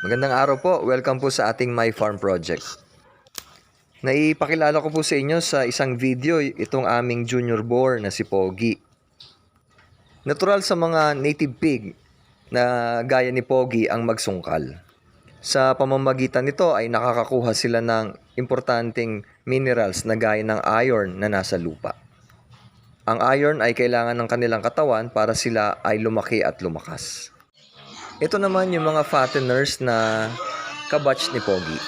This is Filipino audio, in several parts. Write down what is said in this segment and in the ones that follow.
Magandang araw po. Welcome po sa ating My Farm Project. Naipakilala ko po sa inyo sa isang video itong aming junior boar na si Pogi. Natural sa mga native pig na gaya ni Pogi ang magsungkal. Sa pamamagitan nito ay nakakakuha sila ng importanteng minerals na gaya ng iron na nasa lupa. Ang iron ay kailangan ng kanilang katawan para sila ay lumaki at lumakas. Ito naman yung mga fatteners na kabatch ni Pogi.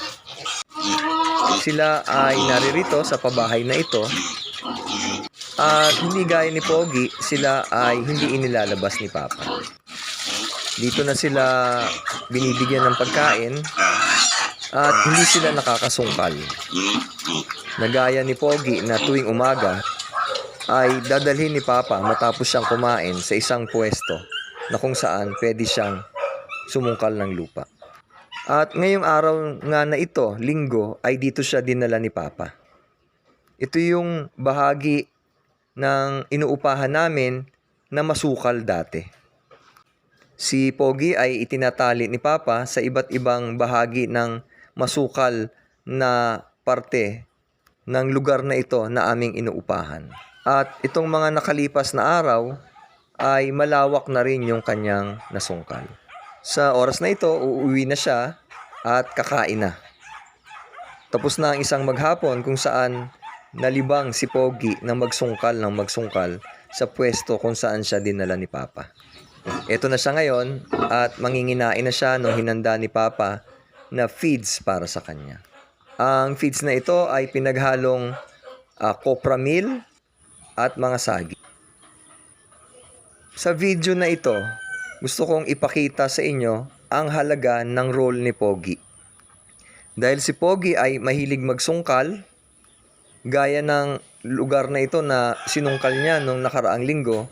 Sila ay naririto sa pabahay na ito at hindi gaya ni Pogi, sila ay hindi inilalabas ni Papa. Dito na sila binibigyan ng pagkain at hindi sila nakakasungkal. Nagaya ni Pogi na tuwing umaga ay dadalhin ni Papa matapos siyang kumain sa isang pwesto na kung saan pwede siyang sumungkal ng lupa. At ngayong araw nga na ito, linggo, ay dito siya dinala ni Papa. Ito yung bahagi ng inuupahan namin na masukal dati. Si Pogi ay itinatali ni Papa sa iba't ibang bahagi ng masukal na parte ng lugar na ito na aming inuupahan. At itong mga nakalipas na araw ay malawak na rin yung kanyang nasungkal. Sa oras na ito, uuwi na siya at kakain na. Tapos na ang isang maghapon kung saan nalibang si Pogi na magsungkal ng magsungkal sa pwesto kung saan siya dinala ni Papa. Ito na siya ngayon at manginginain na siya nung hinanda ni Papa na feeds para sa kanya. Ang feeds na ito ay pinaghalong uh, copra meal at mga sagi. Sa video na ito, gusto kong ipakita sa inyo ang halaga ng role ni Pogi. Dahil si Pogi ay mahilig magsungkal, gaya ng lugar na ito na sinungkal niya nung nakaraang linggo,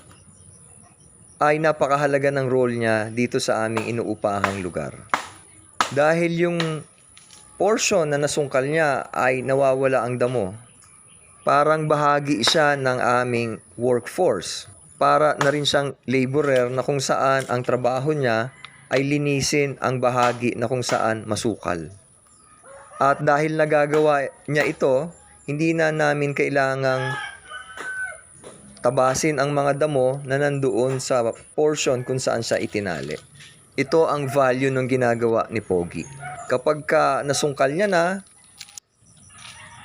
ay napakahalaga ng role niya dito sa aming inuupahang lugar. Dahil yung portion na nasungkal niya ay nawawala ang damo, parang bahagi siya ng aming workforce. Para na rin siyang laborer na kung saan ang trabaho niya ay linisin ang bahagi na kung saan masukal. At dahil nagagawa niya ito, hindi na namin kailangang tabasin ang mga damo na nandoon sa portion kung saan siya itinali. Ito ang value ng ginagawa ni Pogi. Kapag ka nasungkal niya na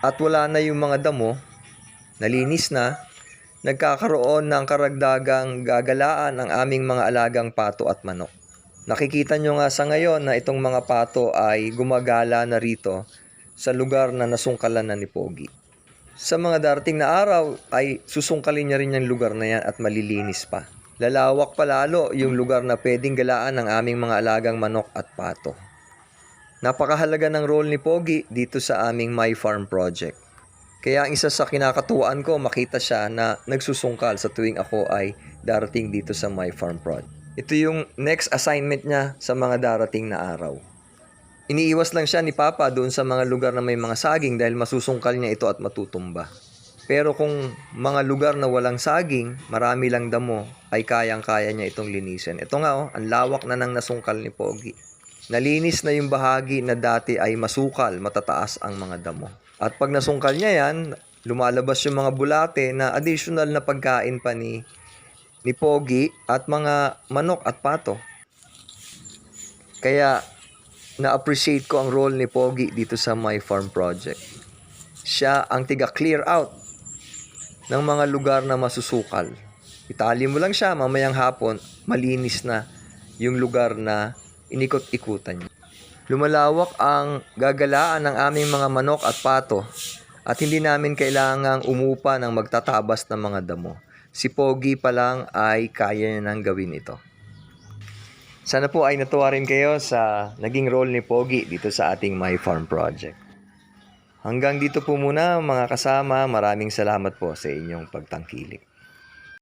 at wala na yung mga damo, nalinis na, nagkakaroon ng karagdagang gagalaan ang aming mga alagang pato at manok. Nakikita nyo nga sa ngayon na itong mga pato ay gumagala na rito sa lugar na nasungkalan na ni Pogi. Sa mga darating na araw ay susungkalin niya rin yung lugar na yan at malilinis pa. Lalawak pa lalo yung lugar na pwedeng galaan ng aming mga alagang manok at pato. Napakahalaga ng role ni Pogi dito sa aming My Farm Project. Kaya ang isa sa kinakatuwaan ko makita siya na nagsusungkal sa tuwing ako ay darating dito sa My Farm Project. Ito yung next assignment niya sa mga darating na araw. Iniiwas lang siya ni Papa doon sa mga lugar na may mga saging dahil masusungkal niya ito at matutumba. Pero kung mga lugar na walang saging, marami lang damo, ay kayang-kaya niya itong linisin. Ito nga oh, ang lawak na ng nasungkal ni Pogi. Nalinis na yung bahagi na dati ay masukal, matataas ang mga damo. At pag nasungkal niya yan, lumalabas yung mga bulate na additional na pagkain pa ni, ni Pogi at mga manok at pato. Kaya na-appreciate ko ang role ni Pogi dito sa My Farm Project. Siya ang tiga-clear out ng mga lugar na masusukal. Itali mo lang siya, mamayang hapon, malinis na yung lugar na inikot-ikutan niya. Lumalawak ang gagalaan ng aming mga manok at pato at hindi namin kailangang umupa ng magtatabas ng mga damo. Si Pogi pa lang ay kaya niya nang gawin ito. Sana po ay natuwa rin kayo sa naging role ni Pogi dito sa ating My Farm Project. Hanggang dito po muna mga kasama, maraming salamat po sa inyong pagtangkilik.